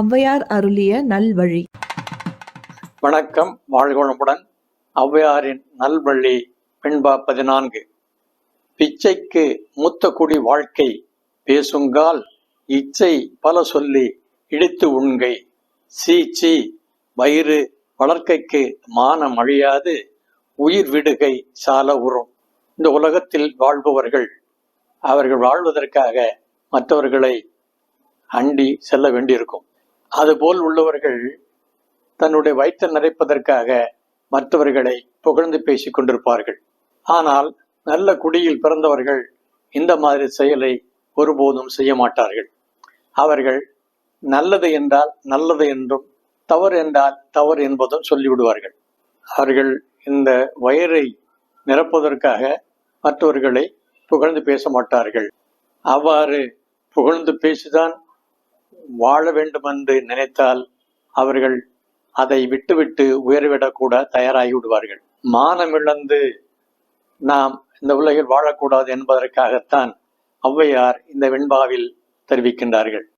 ஔவையார் அருளிய நல்வழி. வணக்கம் வாழ்கோளமுடன் ஔவையாரின் நல்வழி பின்பா பதினான்கு. பிச்சைக்கு மூத்த குடி வாழ்க்கை பேசுங்கால் இச்சை பல சொல்லி இடித்து உண்கை. சீ சீ வயிறு வளர்க்கைக்கு மானம் அழியாது உயிர் விடுகை சால உறும். இந்த உலகத்தில் வாழ்பவர்கள் அவர்கள் வாழ்வதற்காக மற்றவர்களை அண்டி செல்ல வேண்டியிருக்கும். அதுபோல் உள்ளவர்கள் தன்னுடைய வயிற்றை நிறைப்பதற்காக மற்றவர்களை புகழ்ந்து பேசிக் கொண்டிருப்பார்கள். ஆனால் நல்ல குடியில் பிறந்தவர்கள் இந்த மாதிரி செயலை ஒருபோதும் செய்ய மாட்டார்கள். அவர்கள் நல்லது என்றால் நல்லது என்றும் தவறு என்றால் தவறு என்பதும் சொல்லிவிடுவார்கள். அவர்கள் இந்த வயரை நிரப்புவதற்காக மற்றவர்களை புகழ்ந்து பேச மாட்டார்கள். அவ்வாறு புகழ்ந்து பேசிதான் வாழ வேண்டும் என்று நினைத்தால் அவர்கள் அதை விட்டுவிட்டு உயர்விடக்கூட தயாராகி விடுவார்கள். மானம் இழந்து நாம் இந்த உலகில் வாழக்கூடாது என்பதற்காகத்தான் ஔவையார் இந்த வெண்பாவில் தெரிவிக்கின்றார்கள்.